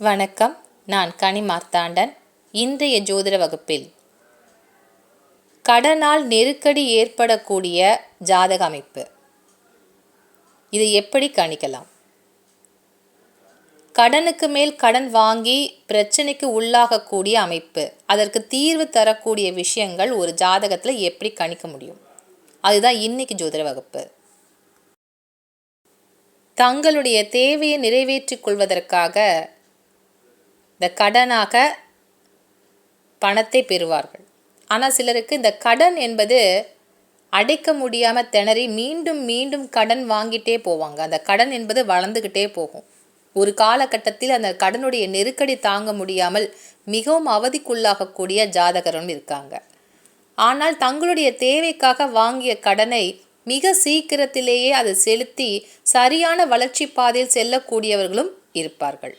வணக்கம். நான் கனி மார்த்தாண்டன். இன்றைய ஜோதிட வகுப்பில். கடனால் நெருக்கடி ஏற்படக்கூடிய ஜாதக அமைப்பு. இதை எப்படி கணிக்கலாம்? கடனுக்கு மேல் கடன் வாங்கி பிரச்சனைக்கு உள்ளாகக்கூடிய அமைப்பு. அதற்கு தீர்வு தரக்கூடிய விஷயங்கள் ஒரு ஜாதகத்தில் எப்படி கணிக்க முடியும்? அதுதான் இன்னைக்கு ஜோதிட வகுப்பு. தங்களுடைய தேவையை நிறைவேற்றிக் கொள்வதற்காக இந்த கடனாக பணத்தை பெறுவார்கள். ஆனால் சிலருக்கு இந்த கடன் என்பது அடைக்க முடியாமல் திணறி மீண்டும் மீண்டும் கடன் வாங்கிட்டே போவாங்க. அந்த கடன் என்பது வளர்ந்துக்கிட்டே போகும். ஒரு காலகட்டத்தில் அந்த கடனுடைய நெருக்கடி தாங்க முடியாமல் மிகவும் அவதிக்குள்ளாகக்கூடிய ஜாதகரும் இருக்காங்க. ஆனால் தங்களுடைய தேவைக்காக வாங்கிய கடனை மிக சீக்கிரத்திலேயே அதை செலுத்தி சரியான வளர்ச்சி பாதையில் செல்லக்கூடியவர்களும் இருப்பார்கள்.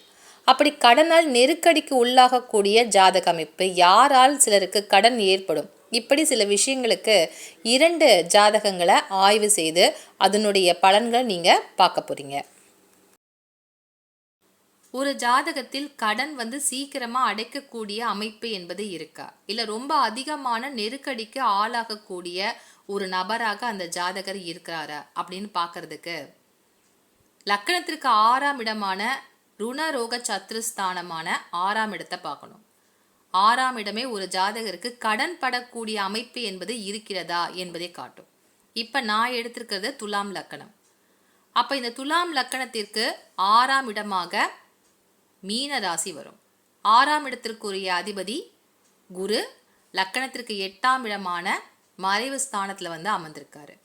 அப்படி கடனால் நெருக்கடிக்கு உள்ளாகக்கூடிய ஜாதக அமைப்பு யாரால் சிலருக்கு கடன் ஏற்படும்? இப்படி சில விஷயங்களுக்கு இரண்டு ஜாதகங்களை ஆய்வு செய்து அதனுடைய பலன்களை நீங்கள் பார்க்க போகிறீங்க ஒரு ஜாதகத்தில் கடன் வந்து சீக்கிரமா அடைக்கக்கூடிய அமைப்பு என்பது இருக்கா? இல்ல ரொம்ப அதிகமான நெருக்கடிக்கு ஆளாகக்கூடிய ஒரு நபராக அந்த ஜாதகர் இருக்கிறாரா? அப்படின்னு பார்க்கறதுக்கு. லக்கணத்திற்கு ஆறாம் இடமான ருணரோக சத்ருஸ்தானமான ஆறாம் இடத்தை பார்க்கணும். ஆறாம் இடமே ஒரு ஜாதகருக்கு கடன் படக்கூடிய அமைப்பு என்பது இருக்கிறதா என்பதை காட்டும். இப்போ நான் எடுத்திருக்கிறது துலாம் லக்கணம். அப்போ இந்த துலாம் லக்கணத்திற்கு ஆறாம் இடமாக மீன ராசி வரும். ஆறாம் இடத்திற்குரிய அதிபதி குரு லக்கணத்திற்கு எட்டாம் இடமான மறைவு ஸ்தானத்தில் வந்து அமர்ந்திருக்காரு.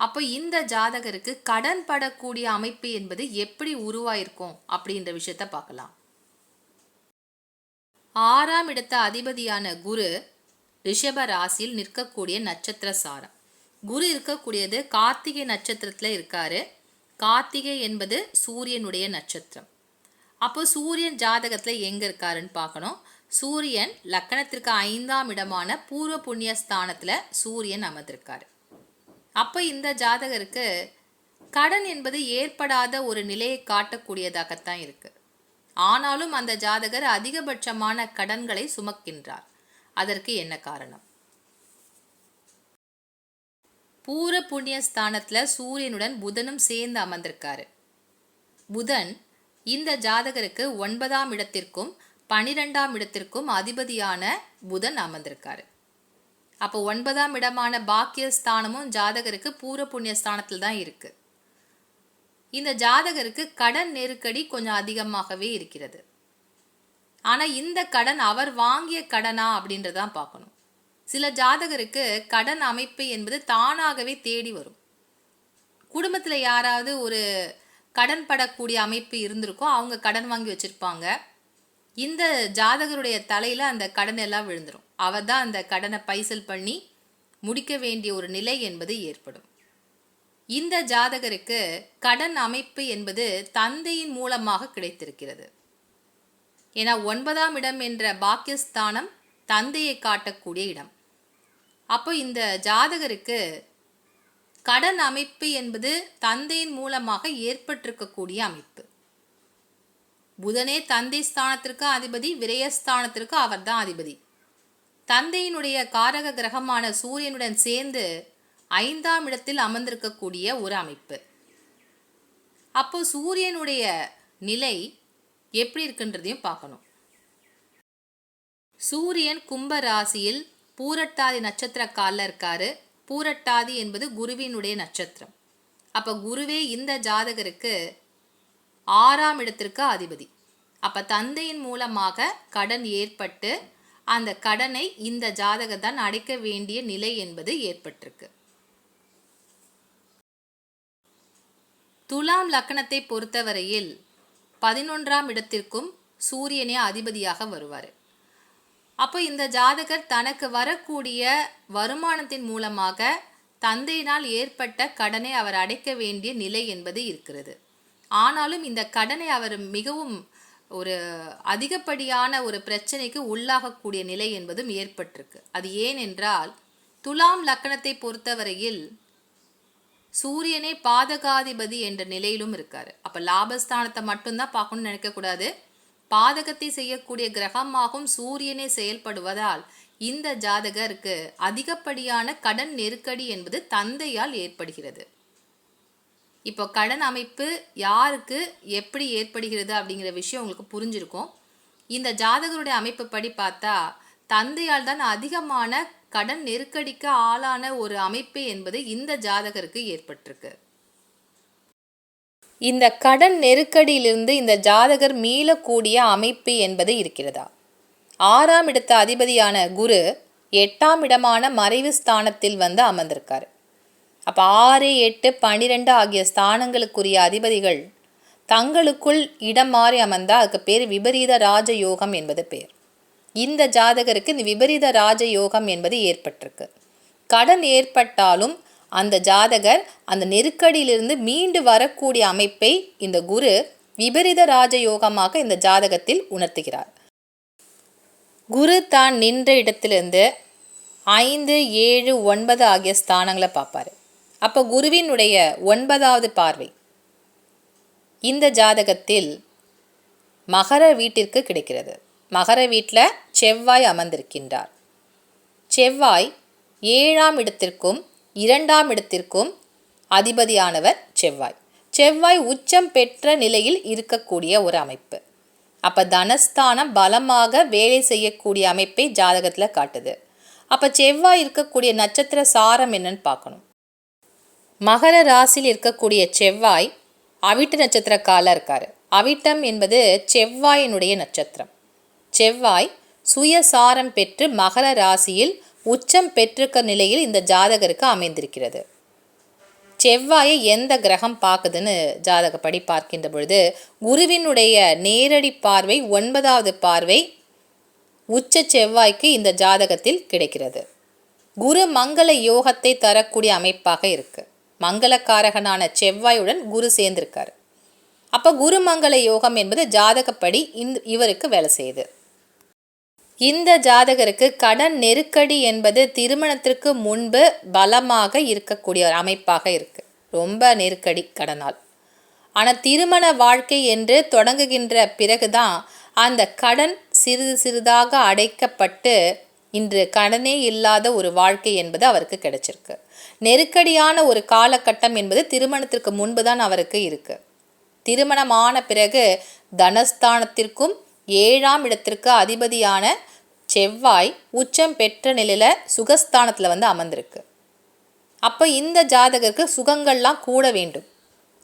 அப்போ இந்த ஜாதகருக்கு கடன் படக்கூடிய அமைப்பு என்பது எப்படி உருவாயிருக்கும் அப்படின்ற விஷயத்த பார்க்கலாம். ஆறாம் இடத்த அதிபதியான குரு ரிஷப ராசியில் நிற்கக்கூடிய நட்சத்திர சாரம். குரு இருக்கக்கூடியது கார்த்திகை நட்சத்திரத்தில் இருக்காரு. கார்த்திகை என்பது சூரியனுடைய நட்சத்திரம். அப்போ சூரியன் ஜாதகத்தில் எங்கே இருக்காருன்னு பார்க்கணும். சூரியன் லக்கணத்திற்கு ஐந்தாம் இடமான பூர்வ புண்ணிய ஸ்தானத்தில் சூரியன் அமர்ந்திருக்காரு. அப்போ இந்த ஜாதகருக்கு கடன் என்பது ஏற்படாத ஒரு நிலையை காட்டக்கூடியதாகத்தான் இருக்கு. ஆனாலும் அந்த ஜாதகர் அதிகபட்சமான கடன்களை சுமக்கின்றார். அதற்கு என்ன காரணம்? பூர புண்ணிய ஸ்தானத்துல சூரியனுடன் புதனும் சேர்ந்து அமர்ந்திருக்காரு. புதன் இந்த ஜாதகருக்கு ஒன்பதாம் இடத்திற்கும் பனிரெண்டாம் இடத்திற்கும் அதிபதியான புதன் அமர்ந்திருக்காரு. அப்போ ஒன்பதாம் இடமான பாக்கியஸ்தானமும் ஜாதகருக்கு பூர புண்ணிய ஸ்தானத்தில் தான் இருக்கு. இந்த ஜாதகருக்கு கடன் நெருக்கடி கொஞ்சம் அதிகமாகவே இருக்கிறது. ஆனால் இந்த கடன் அவர் வாங்கிய கடனா அப்படின்றதான் பார்க்கணும். சில ஜாதகருக்கு கடன் அமைப்பு என்பது தானாகவே தேடி வரும். குடும்பத்தில் யாராவது ஒரு கடன் படக்கூடிய அமைப்பு இருந்திருக்கோ அவங்க கடன் வாங்கி வச்சுருப்பாங்க. இந்த ஜாதகருடைய தலையில் அந்த கடன் எல்லாம் விழுந்துடும் அவர் தான் அந்த கடனை பைசல் பண்ணி முடிக்க வேண்டிய ஒரு நிலை என்பது ஏற்படும். இந்த ஜாதகருக்கு கடன் அமைப்பு என்பது தந்தையின் மூலமாக கிடைத்திருக்கிறது. ஏன்னா ஒன்பதாம் இடம் என்ற பாக்கியஸ்தானம் தந்தையை காட்டக்கூடிய இடம். அப்போ இந்த ஜாதகருக்கு கடன் அமைப்பு என்பது தந்தையின் மூலமாக ஏற்பட்டிருக்கக்கூடிய அமைப்பு. புதனே தந்தை ஸ்தானத்திற்கு அதிபதி விரயஸ்தானத்திற்கு அவர்தான் அதிபதி. தந்தையினுடைய காரக கிரகமான சூரியனுடன் சேர்ந்து ஐந்தாம் இடத்தில் அமர்ந்திருக்கக்கூடிய ஒரு அமைப்பு. அப்போ சூரியனுடைய நிலை எப்படி இருக்குன்றதையும் பார்க்கணும். சூரியன் கும்ப ராசியில் பூரட்டாதி நட்சத்திர காலில் இருக்காரு. பூரட்டாதி என்பது குருவினுடைய நட்சத்திரம். அப்போ குருவே இந்த ஜாதகருக்கு ஆறாம் இடத்திற்கு அதிபதி. அப்போ தந்தையின் மூலமாக கடன் ஏற்பட்டு அந்த கடனை இந்த ஜாதகம் தான் அடைக்க வேண்டிய நிலை என்பது ஏற்பட்டிருக்கு. துலாம் லக்கணத்தை பொறுத்தவரையில் பதினொன்றாம் இடத்திற்கும் சூரியனே அதிபதியாக வருவார். அப்போ இந்த ஜாதகர் தனக்கு வரக்கூடிய வருமானத்தின் மூலமாக தந்தையினால் ஏற்பட்ட கடனை அவர் அடைக்க வேண்டிய நிலை என்பது இருக்கிறது. ஆனாலும் இந்த கடனை அவர் மிகவும் ஒரு அதிகப்படியான ஒரு பிரச்சனைக்கு உள்ளாகக்கூடிய நிலை என்பதும் ஏற்பட்டிருக்கு. அது ஏன் என்றால் துலாம் லக்கணத்தை பொறுத்தவரையில் சூரியனே பாதகாதிபதி என்ற நிலையிலும் இருக்காரு. அப்ப லாபஸ்தானத்தை மட்டும்தான் பார்க்கணும்னு நினைக்கக்கூடாது. பாதகத்தை செய்யக்கூடிய கிரகமாகவும் சூரியனே செயல்படுவதால் இந்த ஜாதகருக்கு அதிகப்படியான கடன் நெருக்கடி என்பது தந்தையால் ஏற்படுகிறது. இப்போ கடன் அமைப்பு யாருக்கு எப்படி ஏற்படுகிறது அப்படிங்கிற விஷயம் உங்களுக்கு புரிஞ்சிருக்கும். இந்த ஜாதகருடைய அமைப்பு படி பார்த்தா தந்தையால் தான் அதிகமான கடன் நெருக்கடிக்கு ஆளான ஒரு அமைப்பு என்பது இந்த ஜாதகருக்கு ஏற்பட்டிருக்கு. இந்த கடன் நெருக்கடியிலிருந்து இந்த ஜாதகர் மீளக்கூடிய அமைப்பு என்பது இருக்கிறதா? ஆறாம் இடத்த அதிபதியான குரு எட்டாம் இடமான மறைவு ஸ்தானத்தில் வந்து அமர்ந்திருக்காரு. அப்போ ஆறு எட்டு பன்னிரெண்டு ஆகிய ஸ்தானங்களுக்குரிய அதிபதிகள் தங்களுக்குள் இடம் மாறி அமர்ந்தால் அதுக்கு பேர் விபரீத ராஜயோகம் என்பது பேர். இந்த ஜாதகருக்கு இந்த விபரீத ராஜயோகம் என்பது ஏற்பட்டிருக்கு. கடன் ஏற்பட்டாலும் அந்த ஜாதகர் அந்த நெருக்கடியிலிருந்து மீண்டு வரக்கூடிய அமைப்பை இந்த குரு விபரீத ராஜயோகமாக இந்த ஜாதகத்தில் உணர்த்துகிறார். குரு தான் நின்ற இடத்திலிருந்து ஐந்து ஏழு ஒன்பது ஆகிய ஸ்தானங்களை பார்ப்பார். அப்போ குருவினுடைய ஒன்பதாவது பார்வை. இந்த ஜாதகத்தில் மகர வீட்டிற்கு கிடைக்கிறது. மகர வீட்டில் செவ்வாய் அமர்ந்திருக்கின்றார். செவ்வாய் ஏழாம் இடத்திற்கும் இரண்டாம் இடத்திற்கும் அதிபதியானவர் செவ்வாய். செவ்வாய் உச்சம் பெற்ற நிலையில் இருக்கக்கூடிய ஒரு அமைப்பு. அப்போ தனஸ்தானம் பலமாக வேலை செய்யக்கூடிய அமைப்பை ஜாதகத்தில் காட்டுது. அப்போ செவ்வாய் இருக்கக்கூடிய நட்சத்திர சாரம் என்னன்னு பார்க்கணும். மகர ராசியில் இருக்கக்கூடிய செவ்வாய் அவிட்ட நட்சத்திர இருக்கார். அவிட்டம் என்பது செவ்வாயினுடைய நட்சத்திரம். செவ்வாய் சுயசாரம் பெற்று மகர ராசியில் உச்சம் பெற்றிருக்க நிலையில் இந்த ஜாதகருக்கு அமைந்திருக்கிறது. செவ்வாயை எந்த கிரகம் பார்க்குதுன்னு ஜாதகப்படி பார்க்கின்ற பொழுது குருவினுடைய நேரடி பார்வை ஒன்பதாவது பார்வை உச்ச செவ்வாய்க்கு இந்த ஜாதகத்தில் கிடைக்கிறது. குரு மங்கள யோகத்தை தரக்கூடிய அமைப்பாக இருக்குது மங்களக்காரகனான செவ்வாயுடன் குரு சேர்ந்திருக்கார். அப்போ குருமங்கள யோகம் என்பது ஜாதகப்படி இந்த இவருக்கு வேலை செய்யுது. இந்த ஜாதகருக்கு கடன் நெருக்கடி என்பது திருமணத்திற்கு முன்பு பலமாக இருக்கக்கூடிய ஒரு அமைப்பாக இருக்குது ரொம்ப நெருக்கடி கடனால். ஆனால் திருமண வாழ்க்கை என்று தொடங்குகின்ற பிறகுதான் அந்த கடன் சிறிது சிறிதாக அடைக்கப்பட்டு இன்று கடனே இல்லாத ஒரு வாழ்க்கை என்பது அவருக்கு கிடைச்சிருக்கு. நெருக்கடியான ஒரு காலகட்டம் என்பது திருமணத்திற்கு முன்பு தான் அவருக்கு இருக்கு. திருமணமான பிறகு தனஸ்தானத்திற்கும் ஏழாம் இடத்திற்கு அதிபதியான செவ்வாய் உச்சம் பெற்ற நிலையில் சுகஸ்தானத்தில் வந்து அமர்ந்திருக்கு. அப்போ இந்த ஜாதகருக்கு சுகங்கள்லாம் கூட வேண்டும்.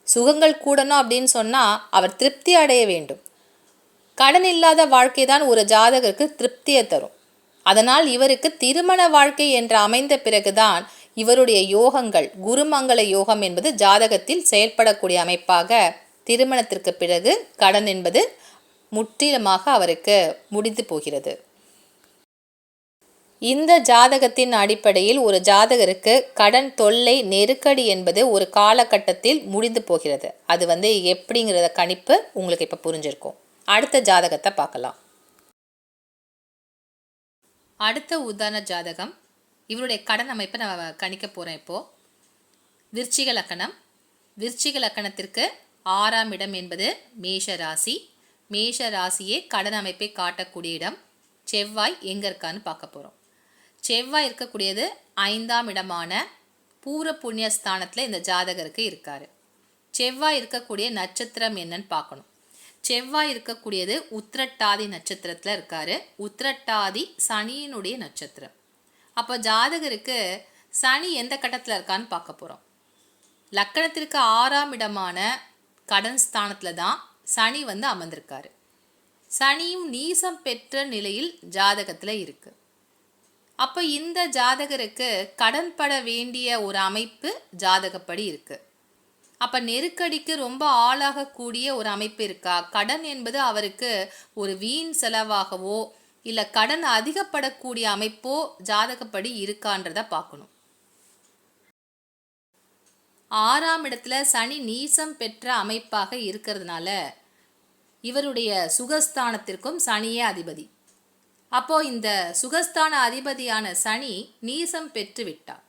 சுகங்கள் கூடணும் அப்படின்னு சொன்னால் அவர் திருப்தி அடைய வேண்டும். கடன் இல்லாத வாழ்க்கை தான் ஒரு ஜாதகருக்கு திருப்தியை தரும். அதனால் இவருக்கு திருமண வாழ்க்கை என்று அமைந்த பிறகுதான் இவருடைய யோகங்கள் குருமங்கள யோகம் என்பது ஜாதகத்தில் செயல்படக்கூடிய அமைப்பாக திருமணத்திற்கு பிறகு கடன் என்பது முற்றிலுமாக அவருக்கு முடிந்து போகிறது. இந்த ஜாதகத்தின் அடிப்படையில் ஒரு ஜாதகருக்கு கடன் தொல்லை நெருக்கடி என்பது ஒரு காலகட்டத்தில் முடிந்து போகிறது. அது வந்து எப்படிங்கிறத கணிப்பு உங்களுக்கு இப்போ புரிஞ்சிருக்கும். அடுத்த ஜாதகத்தை பார்க்கலாம். அடுத்த உதாரண ஜாதகம் இவருடைய கடன் அமைப்பை நான் கணிக்க போகிறோம் இப்போது விருச்சிக லக்கணம். விருச்சிக லக்கணத்திற்கு ஆறாம் இடம் என்பது மேஷ ராசி. மேஷ ராசியே கடன் அமைப்பை காட்டக்கூடிய இடம். செவ்வாய் எங்கே இருக்கான்னு பார்க்க போகிறோம் செவ்வாய் இருக்கக்கூடியது ஐந்தாம் இடமான பூர புண்ணிய ஸ்தானத்தில் இந்த ஜாதகருக்கு இருக்கார். செவ்வாய் இருக்கக்கூடிய நட்சத்திரம் என்னன்னு பார்க்கணும். செவ்வாய் இருக்கக்கூடியது உத்திரட்டாதி நட்சத்திரத்தில் இருக்கார். உத்திரட்டாதி சனியினுடைய நட்சத்திரம். அப்போ ஜாதகருக்கு சனி எந்த கட்டத்தில் இருக்கான்னு பார்க்க போகிறோம் லக்கணத்திற்கு ஆறாம் இடமான கடன் ஸ்தானத்தில் தான் சனி வந்து அமர்ந்திருக்காரு. சனியும் நீசம் பெற்ற நிலையில் ஜாதகத்தில் இருக்கு. அப்போ இந்த ஜாதகருக்கு கடன் பட வேண்டிய ஒரு அமைப்பு ஜாதகப்படி இருக்கு. அப்போ நெருக்கடிக்கு ரொம்ப ஆளாகக்கூடிய ஒரு அமைப்பு இருக்கா? கடன் என்பது அவருக்கு ஒரு வீண் செலவாகவோ இல்லை கடன் அதிகப்படக்கூடிய அமைப்போ ஜாதகப்படி இருக்கான்றத பார்க்கணும். ஆறாம் இடத்துல சனி நீசம் பெற்ற அமைப்பாக இருக்கிறதுனால இவருடைய சுகஸ்தானத்திற்கும் சனியே அதிபதி. அப்போ இந்த சுகஸ்தான அதிபதியான சனி நீசம் பெற்று விட்டார்.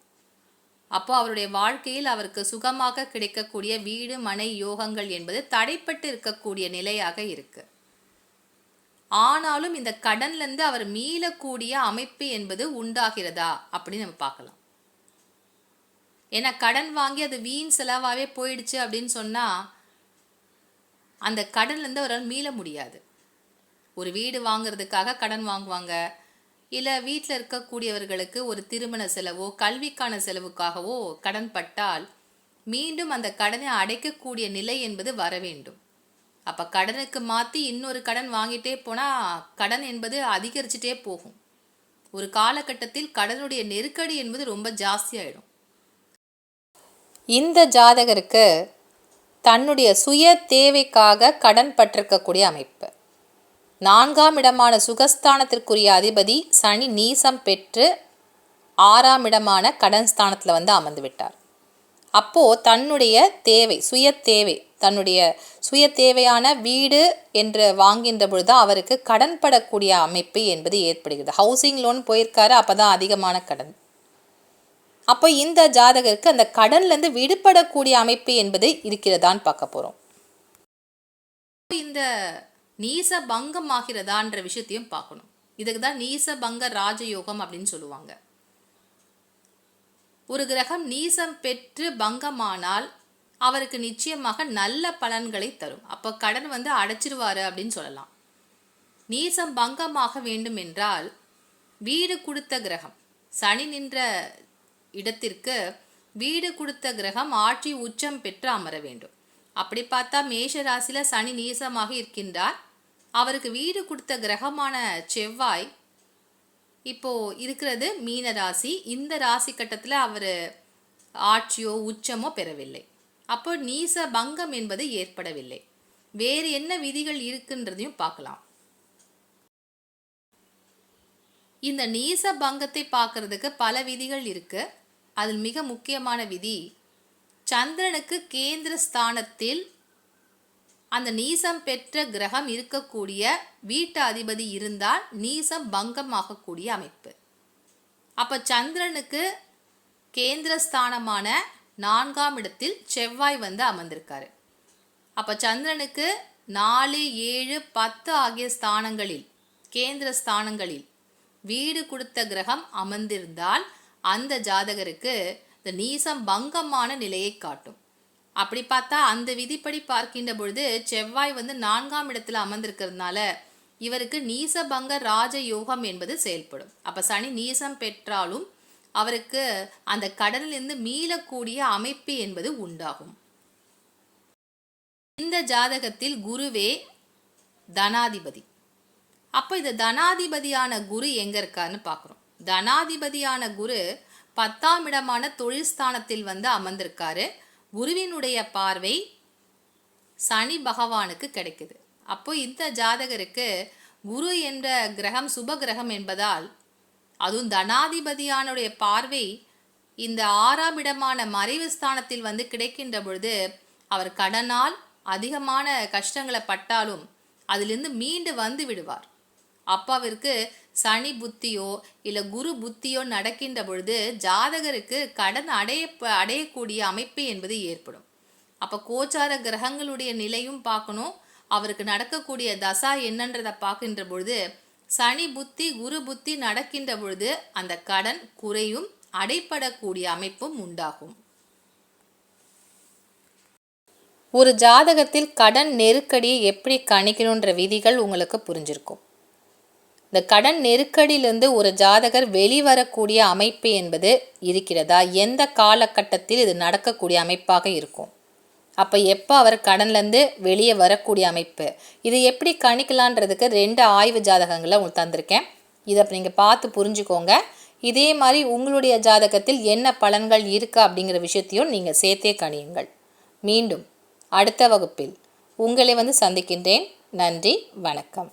அப்போ அவருடைய வாழ்க்கையில் அவருக்கு சுகமாக கிடைக்கக்கூடிய வீடு மனை யோகங்கள் என்பது தடைப்பட்டு இருக்கக்கூடிய நிலையாக இருக்குது ஆனாலும் இந்த கடன்லேருந்து அவர் மீளக்கூடிய அமைப்பு என்பது உண்டாகிறதா அப்படின்னு நம்ம பார்க்கலாம். ஏன்னா கடன் வாங்கி அது வீண் செலவாகவே போயிடுச்சு அப்படின்னு சொன்னால் அந்த கடன்லேருந்து அவரால் மீள முடியாது. ஒரு வீடு வாங்குறதுக்காக கடன் வாங்குவாங்க. இல்லை வீட்டில் இருக்கக்கூடியவர்களுக்கு ஒரு திருமண செலவோ கல்விக்கான செலவுக்காகவோ கடன் பட்டால் மீண்டும் அந்த கடனை அடைக்கக்கூடிய நிலை என்பது வர வேண்டும். அப்போ கடனுக்கு மாற்றி இன்னொரு கடன் வாங்கிட்டே போனால் கடன் என்பது அதிகரிச்சுட்டே போகும். ஒரு காலகட்டத்தில் கடனுடைய நெருக்கடி என்பது ரொம்ப ஜாஸ்தியாயிடும் இந்த ஜாதகருக்கு தன்னுடைய சுய தேவைக்காக கடன் பட்டிருக்கக்கூடிய அமைப்பு. நான்காம் இடமான சுகஸ்தானத்திற்குரிய அதிபதி சனி நீசம் பெற்று ஆறாம் இடமான கடன் ஸ்தானத்தில் வந்து அமர்ந்து விட்டார். அப்போது தன்னுடைய தேவை சுய தேவை தன்னுடைய சுய தேவையான வீடு என்று வாங்கின்ற பொழுது அவருக்கு கடன் படக்கூடிய அமைப்பு என்பது ஏற்படுகிறது. ஹவுசிங் லோன் போயிருக்காரு அப்போ தான் அதிகமான கடன். அப்போ இந்த ஜாதகருக்கு அந்த கடன்லேருந்து விடுபடக்கூடிய அமைப்பு என்பது இருக்கிறதான்னு பார்க்க போகிறோம் இந்த நீச பங்கம் ஆகிறதான்ற விஷயத்தையும் பார்க்கணும். இதுக்கு தான் நீச பங்க ராஜயோகம் அப்படின்னு சொல்லுவாங்க. ஒரு கிரகம் நீசம் பெற்று பங்கமானால் அவருக்கு நிச்சயமாக நல்ல பலன்களை தரும். அப்போ கடன் வந்து அடைச்சிருவாரு அப்படின்னு சொல்லலாம். நீசம் பங்கமாக வேண்டும் என்றால் வீடு கொடுத்த கிரகம். சனி நின்ற இடத்திற்கு வீடு கொடுத்த கிரகம் ஆட்சி உச்சம் பெற்று அமர வேண்டும். அப்படி பார்த்தா மேஷ ராசியில் சனி நீசமாக இருக்கின்றார். அவருக்கு வீடு கொடுத்த கிரகமான செவ்வாய் இப்போ இருக்கிறது மீன ராசி. இந்த ராசி கட்டத்தில் அவர் ஆட்சியோ உச்சமோ பெறவில்லை. அப்போ நீச பங்கம் என்பது ஏற்படவில்லை. வேறு என்ன விதிகள் இருக்குன்றதையும் பார்க்கலாம். இந்த நீச பங்கத்தை பார்க்கறதுக்கு பல விதிகள் இருக்கு. அதில் மிக முக்கியமான விதி சந்திரனுக்கு கேந்திர ஸ்தானத்தில் அந்த நீசம் பெற்ற கிரகம் இருக்கக்கூடிய வீட்டு அதிபதி இருந்தால் நீசம் பங்கம் ஆகக்கூடிய அமைப்பு. அப்போ சந்திரனுக்கு கேந்திரஸ்தானமான நான்காம் இடத்தில் செவ்வாய் வந்து அமர்ந்திருக்காரு. அப்போ சந்திரனுக்கு நாலு ஏழு பத்து ஆகிய ஸ்தானங்களில் கேந்திர ஸ்தானங்களில் வீடு கொடுத்த கிரகம் அமர்ந்திருந்தால் அந்த ஜாதகருக்கு இந்த நீசம் பங்கமான நிலையை காட்டும். அப்படி பார்த்தா அந்த விதிப்படி பார்க்கின்ற பொழுது செவ்வாய் வந்து நான்காம் இடத்துல அமர்ந்திருக்கிறதுனால இவருக்கு நீசபங்க ராஜ யோகம் என்பது செயல்படும். அப்போ சனி நீசம் பெற்றாலும் அவருக்கு அந்த கடனிலிருந்து மீளக்கூடிய அமைப்பு என்பது உண்டாகும். இந்த ஜாதகத்தில் குருவே தனாதிபதி. அப்போ இந்த தனாதிபதியான குரு எங்க இருக்காருன்னு பார்க்குறோம். தனாதிபதியான குரு பத்தாம் இடமான தொழில் ஸ்தானத்தில் வந்து அமர்ந்திருக்காரு. குருவினுடைய பார்வை சனி பகவானுக்கு கிடைக்குது. அப்போ இந்த ஜாதகருக்கு குரு என்ற கிரகம் சுப கிரகம் என்பதால் அதுவும் தனாதிபதியானுடைய பார்வை இந்த ஆறாம் இடமான மறைவு ஸ்தானத்தில் வந்து கிடைக்கின்ற பொழுது அவர் கடனால் அதிகமான கஷ்டங்களை பட்டாலும் அதிலிருந்து மீண்டு வந்து விடுவார். அப்பாவிற்கு சனி புத்தியோ இல்லை குரு புத்தியோ நடக்கின்ற பொழுது ஜாதகருக்கு கடன் அடைய அடையக்கூடிய அமைப்பு என்பது ஏற்படும். அப்போ கோச்சார கிரகங்களுடைய நிலையும் பார்க்கணும். அவருக்கு நடக்கக்கூடிய தசா என்னன்றதை பார்க்கின்ற பொழுது சனி புத்தி குரு புத்தி நடக்கின்ற பொழுது அந்த கடன் குறையும் அடைப்படக்கூடிய அமைப்பும் உண்டாகும். ஒரு ஜாதகத்தில் கடன் நெருக்கடியை எப்படி கணிக்கணுன்ற விதிகள் உங்களுக்கு புரிஞ்சிருக்கும். இந்த கடன் நெருக்கடியிலிருந்து ஒரு ஜாதகர் வெளிவரக்கூடிய அமைப்பு என்பது இருக்கிறதா? எந்த காலகட்டத்தில் இது நடக்கக்கூடிய அமைப்பாக இருக்கும்? அப்போ எப்போ அவர் கடன்லேருந்து வெளியே வரக்கூடிய அமைப்பு? இது எப்படி கணிக்கலான்றதுக்கு ரெண்டு ஆய்வு ஜாதகங்களை உங்களுக்கு தந்திருக்கேன். இதை நீங்கள் பார்த்து புரிஞ்சுக்கோங்க. இதே மாதிரி உங்களுடைய ஜாதகத்தில் என்ன பலன்கள் இருக்கா அப்படிங்கிற விஷயத்தையும் நீங்கள் சேர்த்தே கணியுங்கள். மீண்டும் அடுத்த வகுப்பில் உங்களை வந்து சந்திக்கின்றேன். நன்றி வணக்கம்.